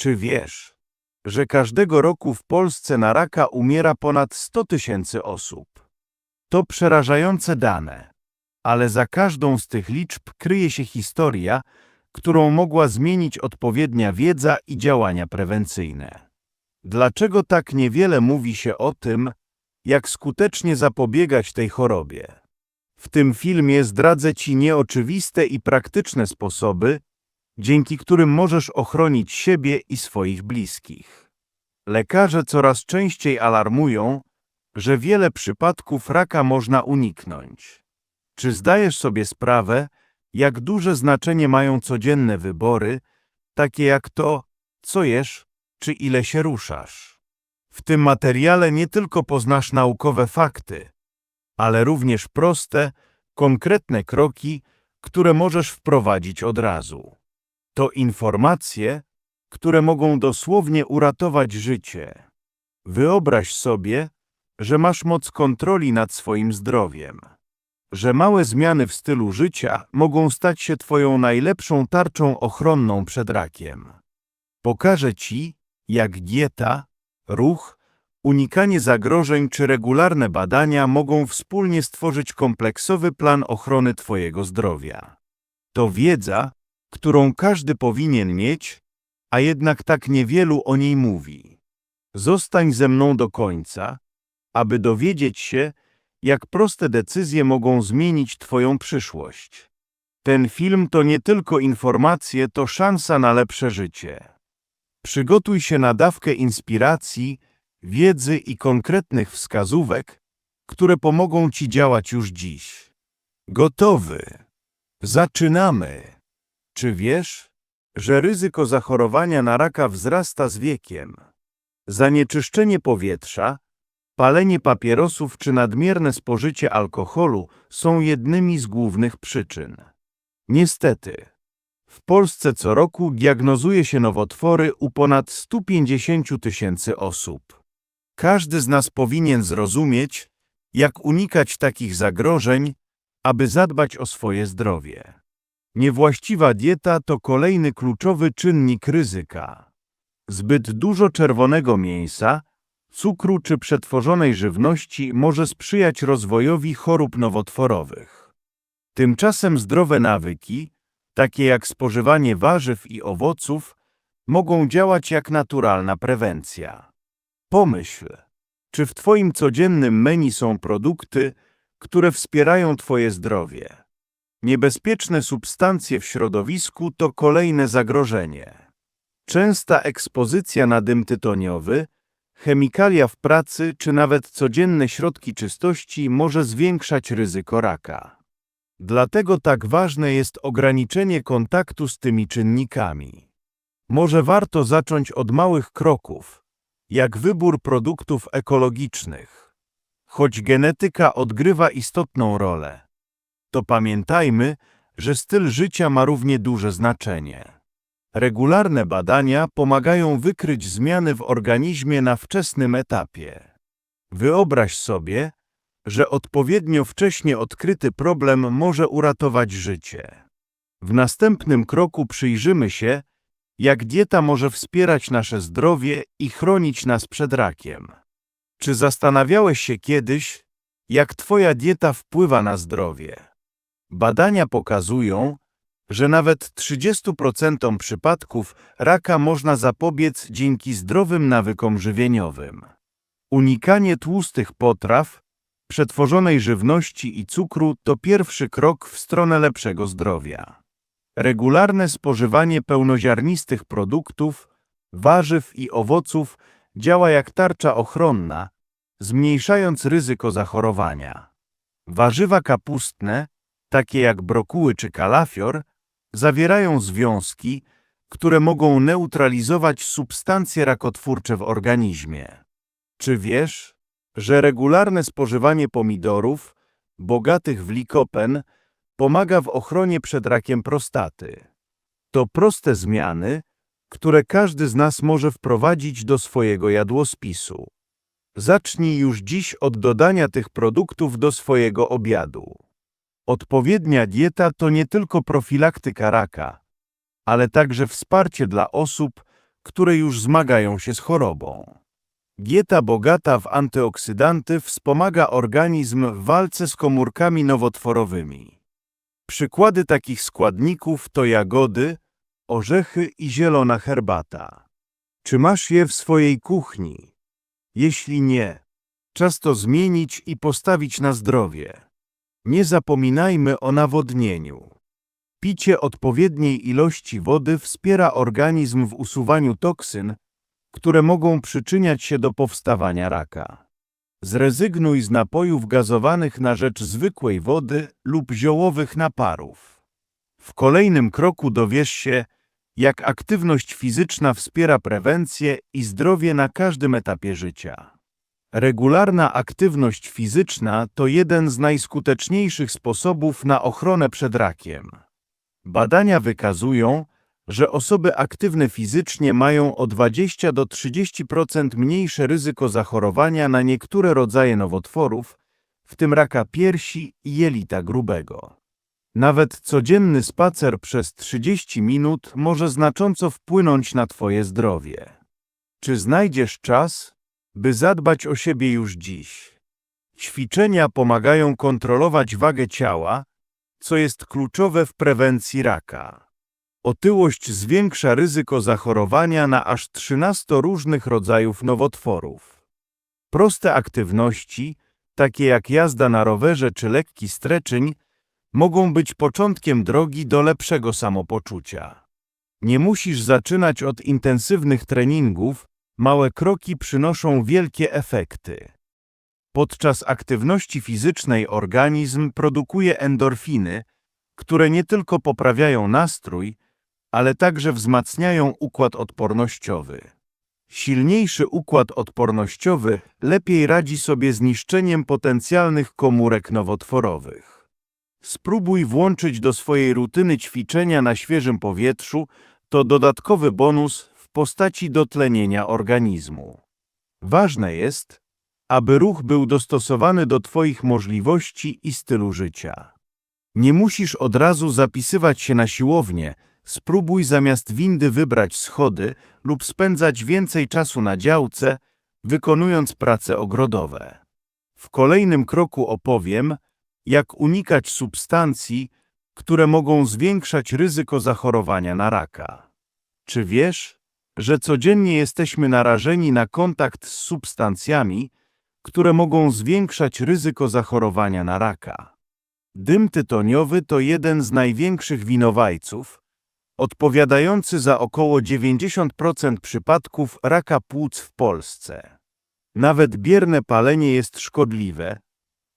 Czy wiesz, że każdego roku w Polsce na raka umiera ponad 100 tysięcy osób? To przerażające dane, ale za każdą z tych liczb kryje się historia, którą mogła zmienić odpowiednia wiedza i działania prewencyjne. Dlaczego tak niewiele mówi się o tym, jak skutecznie zapobiegać tej chorobie? W tym filmie zdradzę Ci nieoczywiste i praktyczne sposoby, dzięki którym możesz ochronić siebie i swoich bliskich. Lekarze coraz częściej alarmują, że wiele przypadków raka można uniknąć. Czy zdajesz sobie sprawę, jak duże znaczenie mają codzienne wybory, takie jak to, co jesz, czy ile się ruszasz? W tym materiale nie tylko poznasz naukowe fakty, ale również proste, konkretne kroki, które możesz wprowadzić od razu. To informacje, które mogą dosłownie uratować życie. Wyobraź sobie, że masz moc kontroli nad swoim zdrowiem, że małe zmiany w stylu życia mogą stać się Twoją najlepszą tarczą ochronną przed rakiem. Pokażę Ci, jak dieta, ruch, unikanie zagrożeń czy regularne badania mogą wspólnie stworzyć kompleksowy plan ochrony Twojego zdrowia. To wiedza, którą każdy powinien mieć, a jednak tak niewielu o niej mówi. Zostań ze mną do końca, aby dowiedzieć się, jak proste decyzje mogą zmienić Twoją przyszłość. Ten film to nie tylko informacje, to szansa na lepsze życie. Przygotuj się na dawkę inspiracji, wiedzy i konkretnych wskazówek, które pomogą Ci działać już dziś. Gotowy. Zaczynamy. Czy wiesz, że ryzyko zachorowania na raka wzrasta z wiekiem? Zanieczyszczenie powietrza, palenie papierosów czy nadmierne spożycie alkoholu są jednymi z głównych przyczyn. Niestety, w Polsce co roku diagnozuje się nowotwory u ponad 150 tysięcy osób. Każdy z nas powinien zrozumieć, jak unikać takich zagrożeń, aby zadbać o swoje zdrowie. Niewłaściwa dieta to kolejny kluczowy czynnik ryzyka. Zbyt dużo czerwonego mięsa, cukru czy przetworzonej żywności może sprzyjać rozwojowi chorób nowotworowych. Tymczasem zdrowe nawyki, takie jak spożywanie warzyw i owoców, mogą działać jak naturalna prewencja. Pomyśl, czy w Twoim codziennym menu są produkty, które wspierają Twoje zdrowie. Niebezpieczne substancje w środowisku to kolejne zagrożenie. Częsta ekspozycja na dym tytoniowy, chemikalia w pracy czy nawet codzienne środki czystości może zwiększać ryzyko raka. Dlatego tak ważne jest ograniczenie kontaktu z tymi czynnikami. Może warto zacząć od małych kroków, jak wybór produktów ekologicznych. Choć genetyka odgrywa istotną rolę, to pamiętajmy, że styl życia ma równie duże znaczenie. Regularne badania pomagają wykryć zmiany w organizmie na wczesnym etapie. Wyobraź sobie, że odpowiednio wcześnie odkryty problem może uratować życie. W następnym kroku przyjrzymy się, jak dieta może wspierać nasze zdrowie i chronić nas przed rakiem. Czy zastanawiałeś się kiedyś, jak Twoja dieta wpływa na zdrowie? Badania pokazują, że nawet 30% przypadków raka można zapobiec dzięki zdrowym nawykom żywieniowym. Unikanie tłustych potraw, przetworzonej żywności i cukru to pierwszy krok w stronę lepszego zdrowia. Regularne spożywanie pełnoziarnistych produktów, warzyw i owoców działa jak tarcza ochronna, zmniejszając ryzyko zachorowania. Warzywa kapustne, takie jak brokuły czy kalafior, zawierają związki, które mogą neutralizować substancje rakotwórcze w organizmie. Czy wiesz, że regularne spożywanie pomidorów, bogatych w likopen, pomaga w ochronie przed rakiem prostaty? To proste zmiany, które każdy z nas może wprowadzić do swojego jadłospisu. Zacznij już dziś od dodania tych produktów do swojego obiadu. Odpowiednia dieta to nie tylko profilaktyka raka, ale także wsparcie dla osób, które już zmagają się z chorobą. Dieta bogata w antyoksydanty wspomaga organizm w walce z komórkami nowotworowymi. Przykłady takich składników to jagody, orzechy i zielona herbata. Czy masz je w swojej kuchni? Jeśli nie, czas to zmienić i postawić na zdrowie. Nie zapominajmy o nawodnieniu. Picie odpowiedniej ilości wody wspiera organizm w usuwaniu toksyn, które mogą przyczyniać się do powstawania raka. Zrezygnuj z napojów gazowanych na rzecz zwykłej wody lub ziołowych naparów. W kolejnym kroku dowiesz się, jak aktywność fizyczna wspiera prewencję i zdrowie na każdym etapie życia. Regularna aktywność fizyczna to jeden z najskuteczniejszych sposobów na ochronę przed rakiem. Badania wykazują, że osoby aktywne fizycznie mają o 20 do 30% mniejsze ryzyko zachorowania na niektóre rodzaje nowotworów, w tym raka piersi i jelita grubego. Nawet codzienny spacer przez 30 minut może znacząco wpłynąć na Twoje zdrowie. Czy znajdziesz czas, by zadbać o siebie już dziś? Ćwiczenia pomagają kontrolować wagę ciała, co jest kluczowe w prewencji raka. Otyłość zwiększa ryzyko zachorowania na aż 13 różnych rodzajów nowotworów. Proste aktywności, takie jak jazda na rowerze czy lekki streczeń, mogą być początkiem drogi do lepszego samopoczucia. Nie musisz zaczynać od intensywnych treningów, małe kroki przynoszą wielkie efekty. Podczas aktywności fizycznej organizm produkuje endorfiny, które nie tylko poprawiają nastrój, ale także wzmacniają układ odpornościowy. Silniejszy układ odpornościowy lepiej radzi sobie z niszczeniem potencjalnych komórek nowotworowych. Spróbuj włączyć do swojej rutyny ćwiczenia na świeżym powietrzu, to dodatkowy bonus postaci dotlenienia organizmu. Ważne jest, aby ruch był dostosowany do Twoich możliwości i stylu życia. Nie musisz od razu zapisywać się na siłownię, spróbuj zamiast windy wybrać schody lub spędzać więcej czasu na działce, wykonując prace ogrodowe. W kolejnym kroku opowiem, jak unikać substancji, które mogą zwiększać ryzyko zachorowania na raka. Czy wiesz, że codziennie jesteśmy narażeni na kontakt z substancjami, które mogą zwiększać ryzyko zachorowania na raka? Dym tytoniowy to jeden z największych winowajców, odpowiadający za około 90% przypadków raka płuc w Polsce. Nawet bierne palenie jest szkodliwe,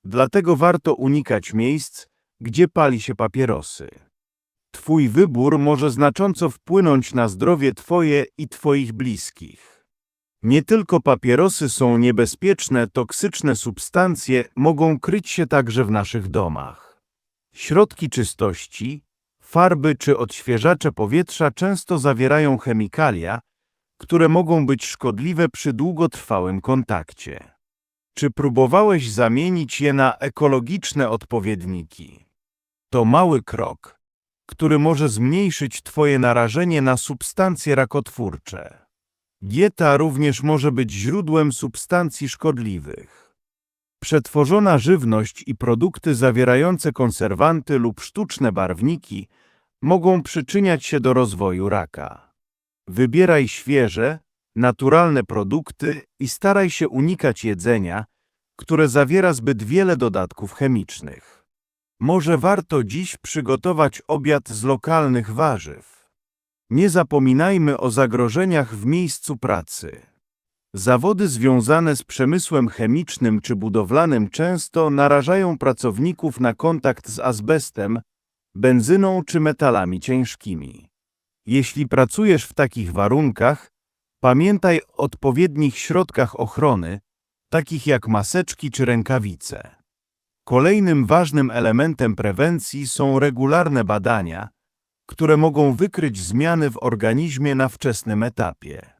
dlatego warto unikać miejsc, gdzie pali się papierosy. Twój wybór może znacząco wpłynąć na zdrowie Twoje i Twoich bliskich. Nie tylko papierosy są niebezpieczne, toksyczne substancje mogą kryć się także w naszych domach. Środki czystości, farby czy odświeżacze powietrza często zawierają chemikalia, które mogą być szkodliwe przy długotrwałym kontakcie. Czy próbowałeś zamienić je na ekologiczne odpowiedniki? To mały krok, który może zmniejszyć Twoje narażenie na substancje rakotwórcze. Dieta również może być źródłem substancji szkodliwych. Przetworzona żywność i produkty zawierające konserwanty lub sztuczne barwniki mogą przyczyniać się do rozwoju raka. Wybieraj świeże, naturalne produkty i staraj się unikać jedzenia, które zawiera zbyt wiele dodatków chemicznych. Może warto dziś przygotować obiad z lokalnych warzyw. Nie zapominajmy o zagrożeniach w miejscu pracy. Zawody związane z przemysłem chemicznym czy budowlanym często narażają pracowników na kontakt z azbestem, benzyną czy metalami ciężkimi. Jeśli pracujesz w takich warunkach, pamiętaj o odpowiednich środkach ochrony, takich jak maseczki czy rękawice. Kolejnym ważnym elementem prewencji są regularne badania, które mogą wykryć zmiany w organizmie na wczesnym etapie.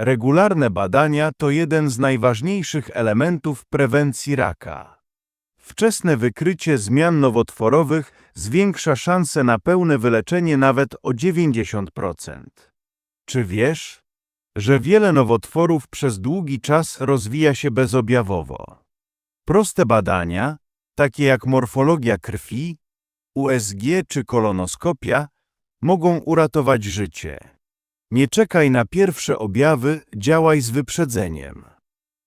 Regularne badania to jeden z najważniejszych elementów prewencji raka. Wczesne wykrycie zmian nowotworowych zwiększa szanse na pełne wyleczenie nawet o 90%. Czy wiesz, że wiele nowotworów przez długi czas rozwija się bezobjawowo. Proste badania, takie jak morfologia krwi, USG czy kolonoskopia, mogą uratować życie. Nie czekaj na pierwsze objawy, działaj z wyprzedzeniem.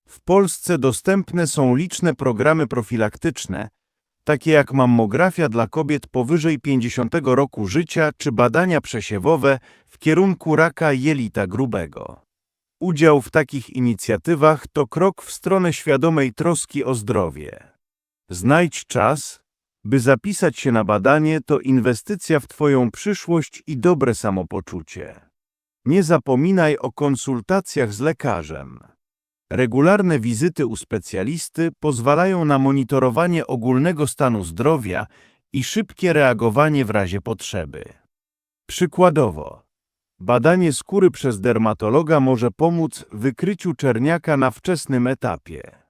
W Polsce dostępne są liczne programy profilaktyczne, takie jak mammografia dla kobiet powyżej 50 roku życia czy badania przesiewowe w kierunku raka jelita grubego. Udział w takich inicjatywach to krok w stronę świadomej troski o zdrowie. Znajdź czas, by zapisać się na badanie to inwestycja w Twoją przyszłość i dobre samopoczucie. Nie zapominaj o konsultacjach z lekarzem. Regularne wizyty u specjalisty pozwalają na monitorowanie ogólnego stanu zdrowia i szybkie reagowanie w razie potrzeby. Przykładowo, badanie skóry przez dermatologa może pomóc w wykryciu czerniaka na wczesnym etapie.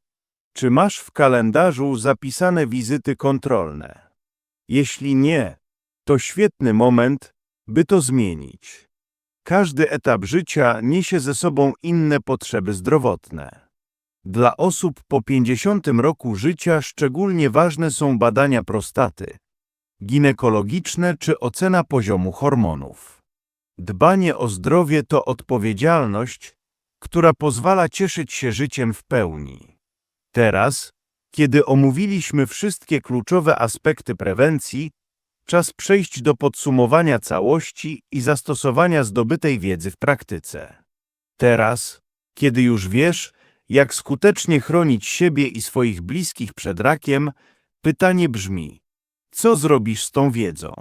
Czy masz w kalendarzu zapisane wizyty kontrolne? Jeśli nie, to świetny moment, by to zmienić. Każdy etap życia niesie ze sobą inne potrzeby zdrowotne. Dla osób po 50 roku życia szczególnie ważne są badania prostaty, ginekologiczne czy ocena poziomu hormonów. Dbanie o zdrowie to odpowiedzialność, która pozwala cieszyć się życiem w pełni. Teraz, kiedy omówiliśmy wszystkie kluczowe aspekty prewencji, czas przejść do podsumowania całości i zastosowania zdobytej wiedzy w praktyce. Teraz, kiedy już wiesz, jak skutecznie chronić siebie i swoich bliskich przed rakiem, pytanie brzmi: co zrobisz z tą wiedzą?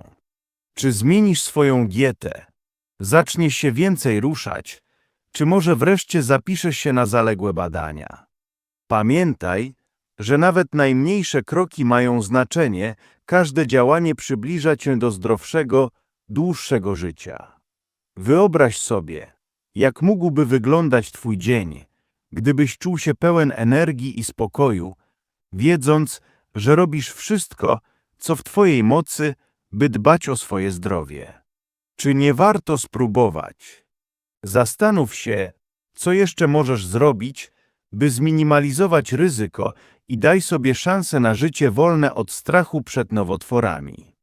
Czy zmienisz swoją dietę? Zaczniesz się więcej ruszać? Czy może wreszcie zapiszesz się na zaległe badania? Pamiętaj, że nawet najmniejsze kroki mają znaczenie, każde działanie przybliża cię do zdrowszego, dłuższego życia. Wyobraź sobie, jak mógłby wyglądać Twój dzień, gdybyś czuł się pełen energii i spokoju, wiedząc, że robisz wszystko, co w Twojej mocy, by dbać o swoje zdrowie. Czy nie warto spróbować? Zastanów się, co jeszcze możesz zrobić, by zminimalizować ryzyko i daj sobie szansę na życie wolne od strachu przed nowotworami.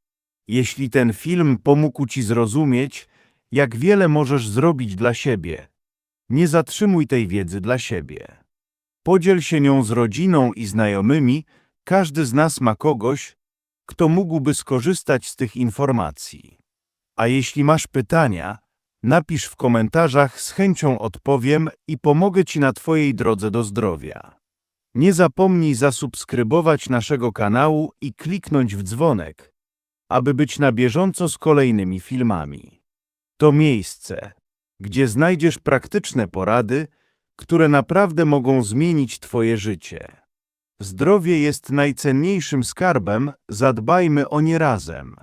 Jeśli ten film pomógł Ci zrozumieć, jak wiele możesz zrobić dla siebie, nie zatrzymuj tej wiedzy dla siebie. Podziel się nią z rodziną i znajomymi, każdy z nas ma kogoś, kto mógłby skorzystać z tych informacji. A jeśli masz pytania, napisz w komentarzach, z chęcią odpowiem i pomogę Ci na Twojej drodze do zdrowia. Nie zapomnij zasubskrybować naszego kanału i kliknąć w dzwonek, aby być na bieżąco z kolejnymi filmami. To miejsce, gdzie znajdziesz praktyczne porady, które naprawdę mogą zmienić Twoje życie. Zdrowie jest najcenniejszym skarbem, zadbajmy o nie razem.